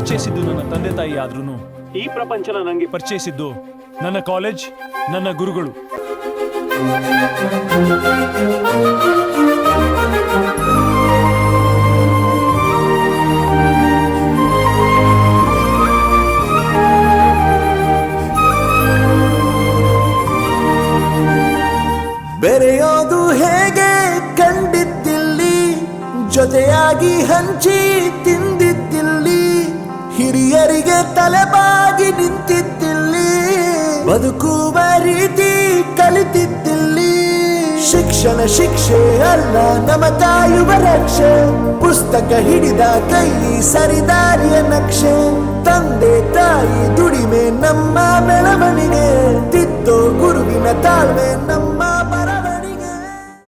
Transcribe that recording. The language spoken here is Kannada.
ಪರಿಚಯಿಸಿದ್ದು ನನ್ನ ತಂದೆ ತಾಯಿ ಆದ್ರೂ ಈ ಪ್ರಪಂಚನ ನನಗೆ ಪರಿಚಯಿಸಿದ್ದು ನನ್ನ ಕಾಲೇಜ್ ನನ್ನ ಗುರುಗಳು. ಬೆರೆಯೋದು ಹೇಗೆ ಕಂಡಿದ್ದಿಲ್ಲಿ? ಜೊತೆಯಾಗಿ ಹಂಚಿ ತಿಂದಿದ್ದಿಲ್ಲಿ ಹಿರಿಯರಿಗೆ ತಲೆಬಾಗಿ ನಿಂತಿದ್ದಿಲ್ಲಿ, ಬದುಕುವ ರೀತಿ ಕಲಿತಿದ್ದಿಲ್ಲಿ. ಶಿಕ್ಷಣ ಶಿಕ್ಷೆ ಅಲ್ಲ ನಮ ತಾಯುವ ರಕ್ಷೆ. ಪುಸ್ತಕ ಹಿಡಿದ ಕೈ ಸರಿದಾರಿಯ ನಕ್ಷೆ. ತಂದೆ ತಾಯಿ ದುಡಿಮೆ ನಮ್ಮ ಬೆಳವಣಿಗೆ. ತಿತ್ತು ಗುರುವಿನ ತಾಳ್ಮೆ ನಮ್ಮ ಬರ